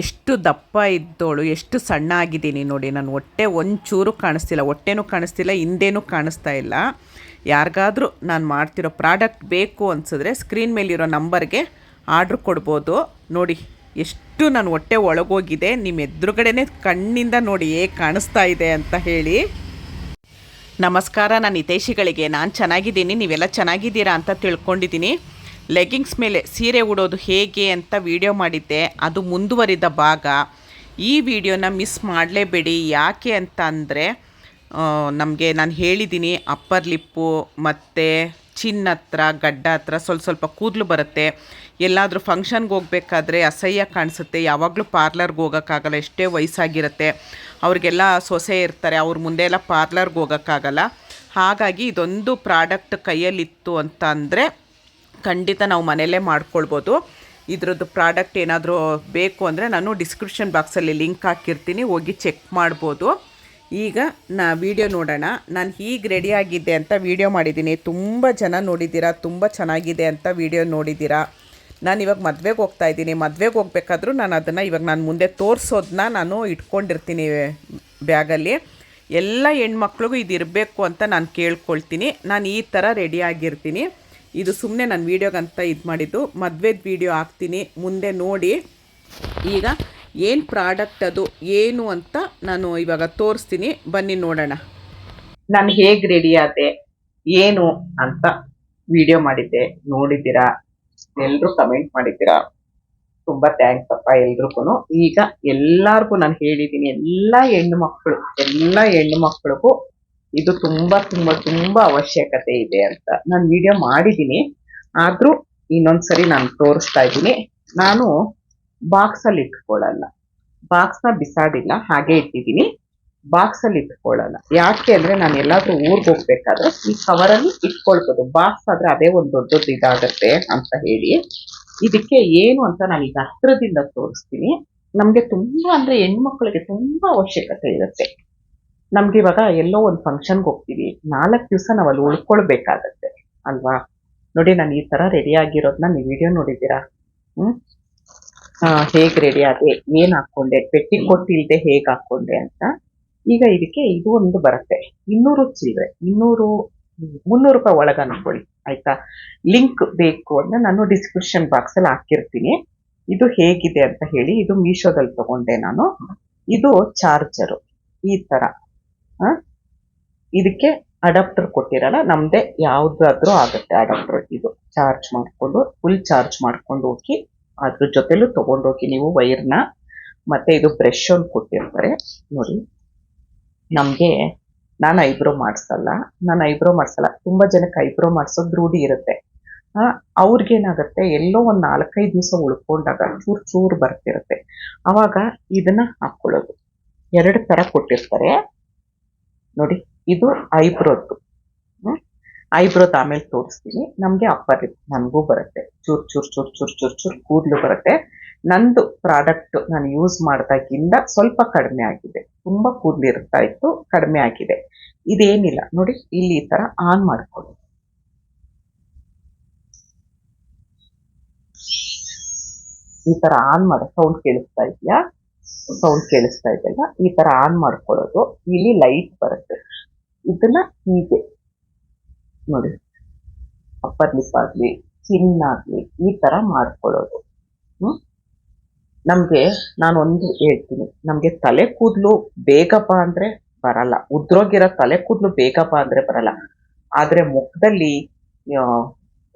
ಎಷ್ಟು ದಪ್ಪ ಇದ್ದೋಳು, ಎಷ್ಟು ಸಣ್ಣ ಆಗಿದ್ದೀನಿ ನೋಡಿ. ನಾನು ಹೊಟ್ಟೆ ಒಂಚೂರು ಕಾಣಿಸ್ತಿಲ್ಲ, ಹೊಟ್ಟೆನೂ ಕಾಣಿಸ್ತಿಲ್ಲ, ಹಿಂದೇನೂ ಕಾಣಿಸ್ತಾ ಇಲ್ಲ. ಯಾರಿಗಾದರೂ ನಾನು ಮಾಡ್ತಿರೋ ಪ್ರಾಡಕ್ಟ್ ಬೇಕು ಅನಿಸಿದ್ರೆ ಸ್ಕ್ರೀನ್ ಮೇಲಿರೋ ನಂಬರ್ಗೆ ಆರ್ಡ್ರ್ ಕೊಡ್ಬೋದು. ನೋಡಿ, ಎಷ್ಟು ನಾನು ಹೊಟ್ಟೆ ಒಳಗೋಗಿದೆ, ನಿಮ್ಮ ಎದುರುಗಡೆನೇ ಕಣ್ಣಿಂದ ನೋಡಿ ಹೇಗೆ ಕಾಣಿಸ್ತಾ ಇದೆ ಅಂತ ಹೇಳಿ. ನಮಸ್ಕಾರ, ನಾನು ಹಿತೈಷಿಗಳಿಗೆ. ನಾನು ಚೆನ್ನಾಗಿದ್ದೀನಿ, ನೀವೆಲ್ಲ ಚೆನ್ನಾಗಿದ್ದೀರಾ ಅಂತ ತಿಳ್ಕೊಂಡಿದ್ದೀನಿ. ಲೆಗ್ಗಿಂಗ್ಸ್ ಮೇಲೆ ಸೀರೆ ಉಡೋದು ಹೇಗೆ ಅಂತ ವಿಡಿಯೋ ಮಾಡಿದ್ದೆ. ಅದು ಮುಂದುವರಿದ ಭಾಗ. ಈ ವಿಡಿಯೋನ ಮಿಸ್ ಮಾಡಲೇಬೇಡಿ. ಯಾಕೆ ಅಂತ ಅಂದರೆ ನಮಗೆ ನಾನು ಹೇಳಿದ್ದೀನಿ ಅಪ್ಪರ್ ಲಿಪ್ಪು ಮತ್ತು ಚಿನ್ನ ಹತ್ರ, ಗಡ್ಡ ಹತ್ರ ಸ್ವಲ್ಪ ಸ್ವಲ್ಪ ಕೂದಲು ಬರುತ್ತೆ. ಎಲ್ಲಾದರೂ ಫಂಕ್ಷನ್ಗೆ ಹೋಗ್ಬೇಕಾದ್ರೆ ಅಸಹ್ಯ ಕಾಣಿಸುತ್ತೆ. ಯಾವಾಗಲೂ ಪಾರ್ಲರ್ಗೆ ಹೋಗೋಕ್ಕಾಗಲ್ಲ. ಎಷ್ಟೇ ವಯಸ್ಸಾಗಿರುತ್ತೆ. ಅವ್ರಿಗೆಲ್ಲ ಸೊಸೆ ಇರ್ತಾರೆ. ಅವ್ರ ಮುಂದೆ ಎಲ್ಲ ಪಾರ್ಲರ್ಗೆ ಹೋಗೋಕ್ಕಾಗಲ್ಲ. ಹಾಗಾಗಿ ಇದೊಂದು ಪ್ರಾಡಕ್ಟ್ ಕೈಯಲ್ಲಿತ್ತು ಅಂತ ಅಂದರೆ ಖಂಡಿತ ನಾವು ಮನೆಯಲ್ಲೇ ಮಾಡ್ಕೊಳ್ಬೋದು. ಇದ್ರದ್ದು ಪ್ರಾಡಕ್ಟ್ ಏನಾದರೂ ಬೇಕು ಅಂದರೆ ನಾನು ಡಿಸ್ಕ್ರಿಪ್ಷನ್ ಬಾಕ್ಸಲ್ಲಿ ಲಿಂಕ್ ಹಾಕಿರ್ತೀನಿ, ಹೋಗಿ ಚೆಕ್ ಮಾಡ್ಬೋದು. ಈಗ ನಾ ವಿಡಿಯೋ ನೋಡೋಣ. ನಾನು ಹೀಗೆ ರೆಡಿಯಾಗಿದ್ದೆ ಅಂತ ವಿಡಿಯೋ ಮಾಡಿದ್ದೀನಿ. ತುಂಬ ಜನ ನೋಡಿದ್ದೀರಾ? ತುಂಬ ಚೆನ್ನಾಗಿದೆ ಅಂತ ವಿಡಿಯೋ ನೋಡಿದ್ದೀರಾ? ನಾನು ಇವಾಗ ಮದುವೆಗೆ ಹೋಗ್ತಾ ಇದ್ದೀನಿ. ಮದುವೆಗೆ ಹೋಗ್ಬೇಕಾದ್ರೂ ನಾನು ಅದನ್ನು ಇವಾಗ ನಾನು ಮುಂದೆ ತೋರಿಸೋದನ್ನ ನಾನು ಇಟ್ಕೊಂಡಿರ್ತೀನಿ ಬ್ಯಾಗಲ್ಲಿ. ಎಲ್ಲ ಹೆಣ್ಮಕ್ಳಿಗೂ ಇದು ಇರಬೇಕು ಅಂತ ನಾನು ಕೇಳ್ಕೊಳ್ತೀನಿ. ನಾನು ಈ ಥರ ರೆಡಿಯಾಗಿರ್ತೀನಿ ಇದು ಸುಮ್ಮನೆ ನಾನು ವೀಡಿಯೋಗಂತ ಇದು ಮಾಡಿದ್ದು. ಮದುವೆದು ವೀಡಿಯೋ ಹಾಕ್ತೀನಿ. ಮುಂದೆ ನೋಡಿ. ಈಗ ಏನು ಪ್ರಾಡಕ್ಟ್ ಅದು, ಏನು ಅಂತ ನಾನು ಇವಾಗ ತೋರಿಸ್ತೀನಿ. ಬನ್ನಿ ನೋಡೋಣ. ನಾನು ಹೇಗೆ ರೆಡಿ ಆದೆ, ಏನು ಅಂತ ವಿಡಿಯೋ ಮಾಡಿದ್ದೆ. ನೋಡಿದ್ದೀರಾ? ಎಲ್ಲರೂ ಕಮೆಂಟ್ ಮಾಡಿದ್ದೀರಾ? ತುಂಬಾ ಥ್ಯಾಂಕ್ಸ್ ಅಪ್ಪ ಎಲ್ರಿಗೂ ಈಗ ಎಲ್ಲಾರ್ಗೂ ನಾನು ಹೇಳಿದ್ದೀನಿ, ಎಲ್ಲ ಹೆಣ್ಣು ಮಕ್ಕಳು ಎಲ್ಲ ಹೆಣ್ಣು ಮಕ್ಕಳಿಗೂ ಇದು ತುಂಬಾ ತುಂಬಾ ತುಂಬಾ ಅವಶ್ಯಕತೆ ಇದೆ ಅಂತ ನಾನು ವಿಡಿಯೋ ಮಾಡಿದ್ದೀನಿ. ಆದ್ರೂ ಇನ್ನೊಂದ್ಸರಿ ನಾನು ತೋರಿಸ್ತಾ ಇದ್ದೀನಿ. ನಾನು ಬಾಕ್ಸ್ ಅಲ್ಲಿ ಇಟ್ಕೊಳ್ಳಲ್ಲ. ಬಾಕ್ಸ್ನ ಬಿಸಾಡಿಲ್ಲ, ಹಾಗೆ ಇಟ್ಟಿದ್ದೀನಿ. ಬಾಕ್ಸ್ ಅಲ್ಲಿ ಇಟ್ಕೊಳ್ಳಲ್ಲ. ಯಾಕೆ ಅಂದ್ರೆ ನಾನು ಎಲ್ಲಾದ್ರೂ ಊರಿಗೆ ಹೋಗ್ಬೇಕಾದ್ರೆ ಈ ಕವರ್ ಅಲ್ಲಿ ಇಟ್ಕೊಳ್ಬೋದು. ಬಾಕ್ಸ್ ಆದ್ರೆ ಅದೇ ಒಂದು ದೊಡ್ಡದು ಇದಾಗತ್ತೆ ಅಂತ ಹೇಳಿ. ಇದಕ್ಕೆ ಏನು ಅಂತ ನಾನು ಈಗ ಹತ್ರದಿಂದ ತೋರಿಸ್ತೀನಿ. ನಮ್ಗೆ ತುಂಬಾ ಅಂದ್ರೆ ಹೆಣ್ಮಕ್ಳಿಗೆ ತುಂಬಾ ಅವಶ್ಯಕತೆ ಇರುತ್ತೆ. ನಮ್ಗೆ ಇವಾಗ ಎಲ್ಲೋ ಒಂದು ಫಂಕ್ಷನ್ಗೆ ಹೋಗ್ತೀವಿ. ನಾಲ್ಕು ದಿವಸ ನಾವು ಅಲ್ಲಿ ಉಳ್ಕೊಳ್ಬೇಕಾಗತ್ತೆ. ಅಲ್ವಾ? ನೋಡಿ, ನಾನು ಈ ತರ ರೆಡಿ ಆಗಿರೋದನ್ನ ನೀವು ವಿಡಿಯೋ ನೋಡಿದ್ದೀರಾ? ಹ್ಮ್? ಹೇಗ್ ರೆಡಿ ಆದೆ? ಏನ್ ಹಾಕೊಂಡೆ ಪೆಟ್ಟಿ ಕೊಟ್ಟಿಲ್ದೆ ಹೇಗ್ ಹಾಕೊಂಡೆ ಅಂತ? ಈಗ ಇದಕ್ಕೆ ಇದು ಒಂದು ಬರುತ್ತೆ. ಇನ್ನೂರು ಚಿಲ್ಲರೆ ಇನ್ನೂರು, ಮುನ್ನೂರು ರೂಪಾಯಿ ಒಳಗ ಅನ್ಕೊಳ್ಳಿ ಆಯ್ತಾ? ಲಿಂಕ್ ಬೇಕು ಅಂತ ನಾನು ಡಿಸ್ಕ್ರಿಪ್ಷನ್ ಬಾಕ್ಸ್ ಅಲ್ಲಿ ಹಾಕಿರ್ತೀನಿ. ಇದು ಹೇಗಿದೆ ಅಂತ ಹೇಳಿ, ಇದು ಮೀಶೋದಲ್ಲಿ ತಗೊಂಡೆ ನಾನು. ಇದು ಚಾರ್ಜರು. ಈ ತರ. ಇದಕ್ಕೆ ಅಡಾಪ್ಟರ್ ಕೊಟ್ಟಿರಲ್ಲ, ನಮ್ದೇ ಯಾವ್ದಾದ್ರೂ ಆಗುತ್ತೆ ಅಡಾಪ್ಟರ್ ಇದು. ಚಾರ್ಜ್ ಮಾಡ್ಕೊಂಡು ಫುಲ್ ಚಾರ್ಜ್ ಮಾಡ್ಕೊಂಡು ಹೋಗಿ, ಅದ್ರ ಜೊತೆಲೂ ತಗೊಂಡೋಗಿ ನೀವು ವೈರ್ನ ಮತ್ತೆ ಇದು ಬ್ರಷ್ ಒಂದು ಕೊಟ್ಟಿರ್ತಾರೆ. ನೋಡಿ, ನಮ್ಗೆ ನಾನು ಐಬ್ರೋ ಮಾಡಿಸಲ್ಲ, ನಾನು ಐಬ್ರೋ ಮಾಡಿಸಲ್ಲ. ತುಂಬ ಜನಕ್ಕೆ ಐಬ್ರೋ ಮಾಡಿಸೋದು ರೂಢಿ ಇರುತ್ತೆ. ಅವ್ರಿಗೇನಾಗತ್ತೆ ಎಲ್ಲೋ ಒಂದು ನಾಲ್ಕೈದು ದಿವಸ ಉಳ್ಕೊಂಡಾಗ ಚೂರು ಚೂರು ಬರ್ತಿರುತ್ತೆ. ಅವಾಗ ಇದನ್ನ ಹಾಕ್ಕೊಳ್ಳೋದು ಎರಡು ತರ ಕೊಟ್ಟಿರ್ತಾರೆ. ನೋಡಿ, ಇದು ಐಬ್ರೋದ್ದು ಐಬ್ರೋದ್ ಆಮೇಲೆ ತೋರಿಸ್ತೀನಿ. ನಮ್ಗೆ ಅಪ್ಪರ್ ಲಿಪ್ ನನಗೂ ಬರುತ್ತೆ. ಚೂರ್ ಚೂರ್ ಚೂರ್ ಚೂರ್ ಚೂರ್ ಚೂರ್ ಕೂದಲು ಬರುತ್ತೆ. ನಂದು ಪ್ರಾಡಕ್ಟ್ ನಾನು ಯೂಸ್ ಮಾಡ್ದಾಗಿಂದ ಸ್ವಲ್ಪ ಕಡಿಮೆ ಆಗಿದೆ. ತುಂಬಾ ಕೂದಲು ಇರ್ತಾ ಇತ್ತು ಕಡಿಮೆ ಆಗಿದೆ. ಇದೇನಿಲ್ಲ. ನೋಡಿ, ಇಲ್ಲಿ ಈ ತರ ಆನ್ ಮಾಡ್ಕೊಳ್ಳಿ. ಈ ತರ ಆನ್ ಮಾಡೋ. ಸೌಂಡ್ ಕೇಳಿಸ್ತಾ ಇದೆಯಾ? ಸೌಂಡ್ ಕೇಳಿಸ್ತಾ ಇದೆಯಲ್ಲ ಈ ತರ ಆನ್ ಮಾಡ್ಕೊಳ್ಳೋದು. ಇಲ್ಲಿ ಲೈಟ್ ಬರುತ್ತೆ. ಇದನ್ನ ಹೀಗೆ ನೋಡಿ. ಅಪ್ಪರ್ ಲಿಪ್ ಆಗ್ಲಿ ಚಿನ್ ಆಗ್ಲಿ, ಈ ತರ ಮಾಡ್ಕೊಳ್ಳೋದು. ಹ್ಮ್? ನಮ್ಗೆ, ನಾನು ಒಂದು ಹೇಳ್ತೀನಿ. ನಮ್ಗೆ ತಲೆ ಕೂದಲು ಬೇಗಪ್ಪ ಅಂದ್ರೆ ಬರಲ್ಲ. ಉದ್ರೋಗಿರೋ ತಲೆ ಕೂದಲು ಬೇಗಪ್ಪ ಅಂದ್ರೆ ಬರಲ್ಲ. ಆದ್ರೆ ಮುಖದಲ್ಲಿ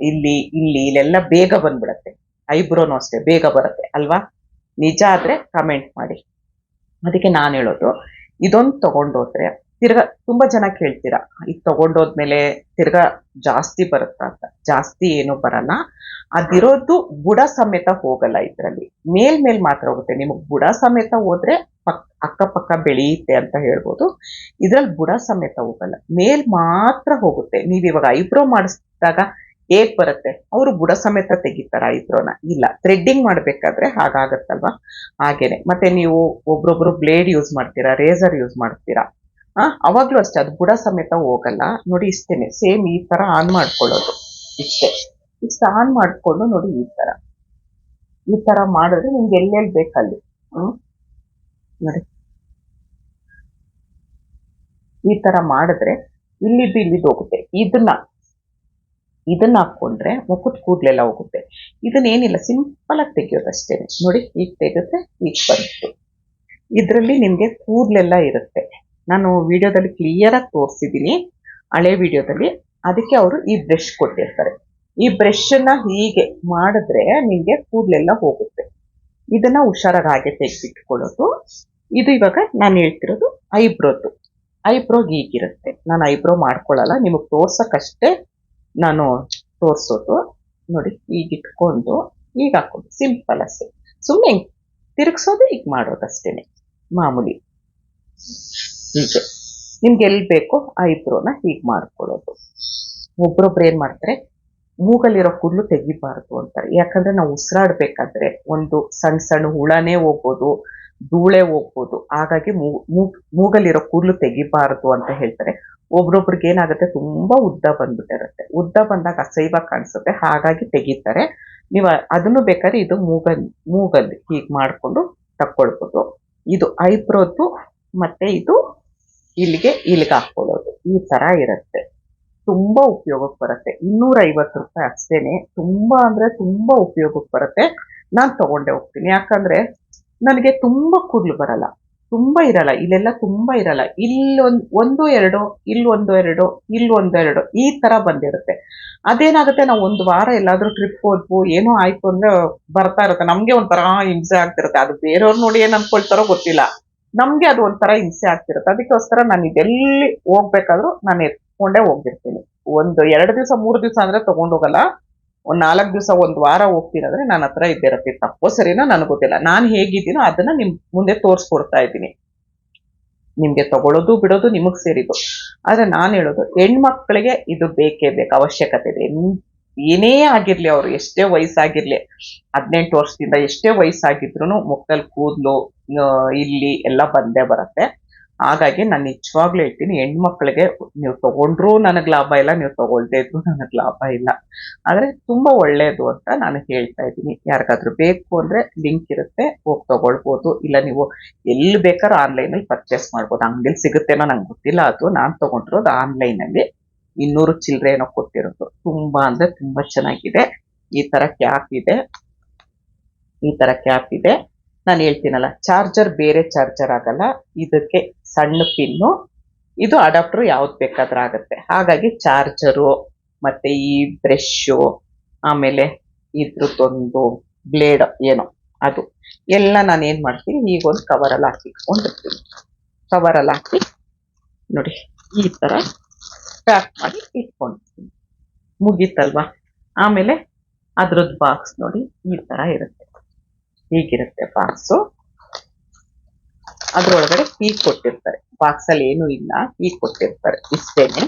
ಇಲ್ಲಿ ಇಲ್ಲಿ, ಇಲ್ಲೆಲ್ಲ ಬೇಗ ಬಂದ್ಬಿಡತ್ತೆ. ಐಬ್ರೋನು ಅಷ್ಟೇ, ಬೇಗ ಬರುತ್ತೆ. ಅಲ್ವಾ? ನಿಜ ಆದ್ರೆ ಕಮೆಂಟ್ ಮಾಡಿ. ಅದಕ್ಕೆ ನಾನು ಹೇಳೋದು, ಇದೊಂದು ತಗೊಂಡೋದ್ರೆ ತಿರ್ಗಾ ತುಂಬಾ ಜನ ಕೇಳ್ತೀರಾ, ಇದು ತಗೊಂಡೋದ್ಮೇಲೆ ತಿರ್ಗಾ ಜಾಸ್ತಿ ಬರುತ್ತಾ ಅಂತ? ಜಾಸ್ತಿ ಏನು ಬರಲ್ಲ. ಅದಿರೋದು ಬುಡ ಸಮೇತ ಹೋಗಲ್ಲ ಇದರಲ್ಲಿ. ಮೇಲ್ಮೇಲ್ ಮೇಲ್ ಮಾತ್ರ ಹೋಗುತ್ತೆ. ನಿಮಗೆ ಬುಡ ಸಮೇತ ಹೋದ್ರೆ ಪಕ್, ಅಕ್ಕಪಕ್ಕ ಬೆಳೆಯುತ್ತೆ ಅಂತ ಹೇಳ್ಬೋದು. ಇದ್ರಲ್ಲಿ ಬುಡ ಸಮೇತ ಹೋಗಲ್ಲ. ಮೇಲ್ ಮಾತ್ರ ಹೋಗುತ್ತೆ. ನೀವು ಇವಾಗ ಐಬ್ರೋ ಮಾಡಿಸಿದಾಗ ಹೇಗ್ ಬರುತ್ತೆ? ಅವರು ಬುಡ ಸಮೇತ ತೆಗಿತಾರ ಐಬ್ರೋನ ಇಲ್ಲ. ಥ್ರೆಡ್ಡಿಂಗ್ ಮಾಡ್ಬೇಕಾದ್ರೆ ಹಾಗಾಗತ್ತಲ್ವಾ? ಹಾಗೇನೆ. ಮತ್ತೆ ನೀವು ಒಬ್ರೊಬ್ರು ಬ್ಲೇಡ್ ಯೂಸ್ ಮಾಡ್ತೀರಾ ರೇಸರ್ ಯೂಸ್ ಮಾಡ್ತೀರಾ? ಆ, ಅವಾಗ್ಲೂ ಅಷ್ಟೇ. ಅದು ಬುಡ ಸಮೇತ ಹೋಗಲ್ಲ. ನೋಡಿ ಇಷ್ಟೇನೆ. ಸೇಮ್ ಈ ತರ ಆನ್ ಮಾಡ್ಕೊಳ್ಳೋದು. ಇಷ್ಟೇ. ಇಷ್ಟ ಆನ್ ಮಾಡ್ಕೊಂಡು ನೋಡಿ ಈ ತರ ಈ ತರ ಮಾಡಿದ್ರೆ ನಿಮ್ಗೆ ಎಲ್ಲೆಲ್ಲಿ ಬೇಕಲ್ಲಿ ಹ್ಮ್? ನೋಡಿ. ಈ ತರ ಮಾಡಿದ್ರೆ ಇಲ್ಲಿದ್ದು ಇಲ್ಲಿದ್ದು ಹೋಗುತ್ತೆ. ಇದನ್ನ ಇದನ್ನ ಹಾಕೊಂಡ್ರೆ ಮುಖದ ಕೂದಲೆಲ್ಲ ಹೋಗುತ್ತೆ. ಇದನ್ನ ಏನಿಲ್ಲ ಸಿಂಪಲ್ ಆಗಿ ತೆಗಿಯೋದಷ್ಟೇ. ನೋಡಿ, ಈಗ ತೆಗೆದ್ರೆ ಈಗ ಬಂತು. ಇದರಲ್ಲಿ ನಿಮಗೆ ಕೂದಲೆಲ್ಲ ಇರುತ್ತೆ. ನಾನು ವಿಡಿಯೋದಲ್ಲಿ ಕ್ಲಿಯರ್ ಆಗಿ ತೋರಿಸಿದ್ದೀನಿ ಹಳೆ ವಿಡಿಯೋದಲ್ಲಿ. ಅದಕ್ಕೆ ಅವರು ಈ ಬ್ರಷ್ ಕೊಟ್ಟಿರ್ತಾರೆ. ಈ ಬ್ರಷ್ನ ಹೀಗೆ ಮಾಡಿದ್ರೆ ನಿಮಗೆ ಕೂದಲೆಲ್ಲ ಹೋಗುತ್ತೆ. ಇದನ್ನ ಹುಷಾರಾಗಿ ಹಾಗೆ ತೆಗೆದಿಟ್ಕೊಳ್ಳೋದು. ಇದು ಇವಾಗ ನಾನು ಹೇಳ್ತಿರೋದು ಐಬ್ರೋದು ಐಬ್ರೋಗೆ ಹೀಗಿರುತ್ತೆ. ನಾನು ಐಬ್ರೋ ಮಾಡ್ಕೊಳ್ಳಲ್ಲ, ನಿಮಗೆ ತೋರ್ಸಕ್ಕಷ್ಟೇ ನಾನು ತೋರಿಸೋದು. ನೋಡಿ ಈಗ ಇಟ್ಕೊಂಡು ಈಗ ಹಾಕೋದು ಸಿಂಪಲ್ ಅಷ್ಟೇ ಸುಮ್ಮನೆ ತಿರುಗಿಸೋದು ಈಗ ಮಾಡೋದಷ್ಟೇನೆ, ಮಾಮೂಲಿ. ಹೀಗೆ. ನಿಮ್ಗೆ ಎಲ್ಲಿ ಬೇಕೋ ಐಬ್ರೋನ ಹೀಗೆ ಮಾಡ್ಕೊಳ್ಳೋದು. ಒಬ್ರೊಬ್ರು ಏನು ಮಾಡ್ತಾರೆ, ಮೂಗಲ್ಲಿರೋ ಕೂದಲು ತೆಗಿಬಾರ್ದು ಅಂತಾರೆ. ಯಾಕಂದ್ರೆ ನಾವು ಉಸಿರಾಡ್ಬೇಕಾದ್ರೆ ಒಂದು ಸಣ್ಣ ಸಣ್ಣ ಹುಳನೇ ಹೋಗ್ಬೋದು ಧೂಳೆ ಹೋಗ್ಬೋದು. ಹಾಗಾಗಿ ಮೂಗಲ್ಲಿರೋ ಕೂದಲು ತೆಗಿಬಾರದು ಅಂತ ಹೇಳ್ತಾರೆ. ಒಬ್ರೊಬ್ರಿಗೆ ಏನಾಗುತ್ತೆ? ತುಂಬಾ ಉದ್ದ ಬಂದ್ಬಿಟ್ಟಿರುತ್ತೆ. ಉದ್ದ ಬಂದಾಗ ಅಸೈವ ಕಾಣಿಸುತ್ತೆ. ಹಾಗಾಗಿ ತೆಗಿತಾರೆ. ನೀವು ಅದನ್ನು ಬೇಕಾದ್ರೆ ಇದು ಮೂಗಲ್ ಮೂಗಲ್ಲಿ ಹೀಗೆ ಮಾಡಿಕೊಂಡು ತಕ್ಕೊಳ್ಬೋದು. ಇದು ಐಬ್ರೋದು ಮತ್ತೆ ಇದು ಇಲ್ಲಿಗೆ ಇಲ್ಲಿಗೆ ಹಾಕೊಳ್ಳೋದು ಈ ತರ ಇರುತ್ತೆ. ತುಂಬಾ ಉಪಯೋಗಕ್ಕೆ ಬರುತ್ತೆ. ಇನ್ನೂರ ಐವತ್ತು ರೂಪಾಯಿ ಅಷ್ಟೇನೆ. ತುಂಬಾ ಅಂದ್ರೆ ತುಂಬಾ ಉಪಯೋಗಕ್ಕೆ ಬರುತ್ತೆ. ನಾನು ತಗೊಂಡೆ ಹೋಗ್ತೀನಿ. ಯಾಕಂದ್ರೆ ನನಗೆ ತುಂಬ ಕೂದಲು ಬರಲ್ಲ. ತುಂಬ ಇರಲ್ಲ. ಇಲ್ಲೆಲ್ಲ ತುಂಬ ಇರಲ್ಲ. ಇಲ್ಲೊಂದು, ಒಂದು ಎರಡು, ಇಲ್ಲೊಂದು ಎರಡು ಇಲ್ಲೊಂದು ಎರಡು ಈ ಥರ ಬಂದಿರುತ್ತೆ. ಅದೇನಾಗುತ್ತೆ? ನಾವು ಒಂದು ವಾರ ಎಲ್ಲಾದರೂ ಟ್ರಿಪ್ ಹೋದ್ವು, ಏನೋ ಆಯಿತು ಅಂದರೆ ಬರ್ತಾ ಇರುತ್ತೆ. ನಮಗೆ ಒಂಥರ ಹಿಂಸೆ ಆಗ್ತಿರುತ್ತೆ. ಅದು ಬೇರೆಯವ್ರು ನೋಡಿ ಏನು ಅನ್ಕೊಳ್ತಾರೋ ಗೊತ್ತಿಲ್ಲ. ನಮಗೆ ಅದು ಒಂಥರ ಹಿಂಸೆ ಆಗ್ತಿರುತ್ತೆ. ಅದಕ್ಕೋಸ್ಕರ ನಾನು ಇದೆಲ್ಲಿ ಹೋಗ್ಬೇಕಾದ್ರೂ ನಾನು ಎತ್ಕೊಂಡೇ ಹೋಗಿರ್ತೀನಿ ಒಂದು ಎರಡು ದಿವಸ, ಮೂರು ದಿವಸ ಅಂದರೆ ತೊಗೊಂಡೋಗಲ್ಲ. ಒಂದ್ ನಾಲ್ಕು ದಿವಸ ಒಂದ್ ವಾರ ಹೋಗ್ತೀನಂದ್ರೆ ನನ್ನ ಹತ್ರ ಇದ್ದೇ ಇರುತ್ತೆ. ತಪ್ಪೋ ಸರಿನೋ ನನಗೆ ಗೊತ್ತಿಲ್ಲ. ನಾನು ಹೇಗಿದ್ದೀನೋ ಅದನ್ನ ನಿಮ್ ಮುಂದೆ ತೋರಿಸ್ಕೊಡ್ತಾ ಇದ್ದೀನಿ. ನಿಮ್ಗೆ ತಗೊಳ್ಳೋದು ಬಿಡೋದು ನಿಮಗ್ ಸೇರಿದ್ದು. ಆದ್ರೆ ನಾನು ಹೇಳೋದು, ಹೆಣ್ಮಕ್ಳಿಗೆ ಇದು ಬೇಕೇ ಬೇಕು, ಅವಶ್ಯಕತೆ ಇದೆ. ಏನೇ ಆಗಿರ್ಲಿ ಅವ್ರು, ಎಷ್ಟೇ ವಯಸ್ಸಾಗಿರ್ಲಿ, ಹದಿನೆಂಟು ವರ್ಷದಿಂದ ಎಷ್ಟೇ ವಯಸ್ಸಾಗಿದ್ರು ಮುಖದಲ್ಲಿ ಕೂದಲು ಇಲ್ಲಿ ಎಲ್ಲ ಬಂದೇ ಬರುತ್ತೆ. ಹಾಗಾಗಿ ನಾನು ನಿಜವಾಗ್ಲೂ ಹೇಳ್ತೀನಿ, ಹೆಣ್ಮಕ್ಳಿಗೆ ನೀವು ತಗೊಂಡ್ರು ನನಗೆ ಲಾಭ ಇಲ್ಲ, ನೀವು ತಗೊಳ್ದೇ ಇದ್ರು ನನಗೆ ಲಾಭ ಇಲ್ಲ. ಆದ್ರೆ ತುಂಬಾ ಒಳ್ಳೇದು ಅಂತ ನಾನು ಹೇಳ್ತಾ ಇದ್ದೀನಿ. ಯಾರಿಗಾದ್ರೂ ಬೇಕು ಅಂದ್ರೆ ಲಿಂಕ್ ಇರುತ್ತೆ, ಹೋಗಿ ತಗೊಳ್ಬೋದು. ಇಲ್ಲ ನೀವು ಎಲ್ಲಿ ಬೇಕಾದ್ರೂ ಆನ್ಲೈನ್ ಅಲ್ಲಿ ಪರ್ಚೇಸ್ ಮಾಡ್ಬೋದು. ಅಂಗಡಿಲಿ ಸಿಗುತ್ತೇನೋ ನಂಗೆ ಗೊತ್ತಿಲ್ಲ, ಅದು ನಾನು ತಗೊಂಡಿರೋದು ಆನ್ಲೈನ್ ಅಲ್ಲಿ. ಇನ್ನೂರು ಚಿಲ್ಲರೆ ಏನೋ ಕೊಟ್ಟಿರೋದು. ತುಂಬಾ ಅಂದ್ರೆ ತುಂಬಾ ಚೆನ್ನಾಗಿದೆ. ಈ ತರ ಕ್ಯಾಪ್ ಇದೆ. ಈ ತರ ಕ್ಯಾಪ್ ಇದೆ. ನಾನು ಹೇಳ್ತೀನಲ್ಲ ಚಾರ್ಜರ್ ಬೇರೆ ಚಾರ್ಜರ್ ಆಗಲ್ಲ. ಇದಕ್ಕೆ ಸಣ್ಣ ಪಿನ್ನು. ಇದು ಅಡಾಪ್ಟರ್ ಯಾವ್ದು ಬೇಕಾದ್ರೂ ಆಗುತ್ತೆ. ಹಾಗಾಗಿ ಚಾರ್ಜರು, ಮತ್ತೆ ಈ ಬ್ರಷು ಆಮೇಲೆ ಇದ್ರದ್ದೊಂದು ಬ್ಲೇಡ್ ಏನೋ ಅದು. ಎಲ್ಲ ನಾನು ಏನ್ ಮಾಡ್ತೀನಿ, ಈಗ ಒಂದು ಕವರಲ್ಲಿ ಹಾಕಿ ಇಟ್ಕೊಂಡಿರ್ತೀನಿ ಕವರಲ್ಲಿ ಹಾಕಿ, ನೋಡಿ, ಈ ತರ ಪ್ಯಾಕ್ ಮಾಡಿ ಇಟ್ಕೊಂಡಿರ್ತೀನಿ. ಮುಗೀತಲ್ವಾ? ಆಮೇಲೆ ಅದ್ರದ್ದು ಬಾಕ್ಸ್ ನೋಡಿ, ಈ ತರ ಇರುತ್ತೆ. ಹೀಗಿರುತ್ತೆ ಬಾಕ್ಸು ಅದ್ರೊಳಗಡೆ ಹೀಗ್ ಕೊಟ್ಟಿರ್ತಾರೆ. ಬಾಕ್ಸ್ ಅಲ್ಲಿ ಏನು ಇಲ್ಲ ಹೀಗ್ ಕೊಟ್ಟಿರ್ತಾರೆ. ಇಷ್ಟೇನೆ.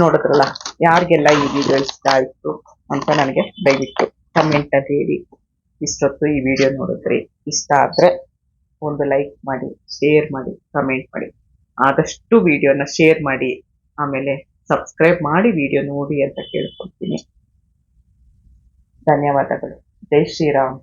ನೋಡಿದ್ರಲ್ಲ, ಯಾರಿಗೆಲ್ಲ ಈ ವಿಡಿಯೋ ಇಷ್ಟ ಆಯ್ತು ಅಂತ ನನಗೆ ದಯವಿಟ್ಟು ಕಮೆಂಟ್ ಅಲ್ಲಿ ಹೇಳಿ. ಇಷ್ಟೊತ್ತು ಈ ವಿಡಿಯೋ ನೋಡಿದ್ರಿ ಇಷ್ಟ ಆದ್ರೆ ಒಂದು ಲೈಕ್ ಮಾಡಿ ಶೇರ್ ಮಾಡಿ ಕಮೆಂಟ್ ಮಾಡಿ. ಆದಷ್ಟು ವಿಡಿಯೋನ ಶೇರ್ ಮಾಡಿ, ಆಮೇಲೆ ಸಬ್ಸ್ಕ್ರೈಬ್ ಮಾಡಿ ವಿಡಿಯೋ ನೋಡಿ ಅಂತ ಕೇಳ್ಕೊಳ್ತೀನಿ. ಧನ್ಯವಾದಗಳು. ಜೈ ಶ್ರೀರಾಮ್.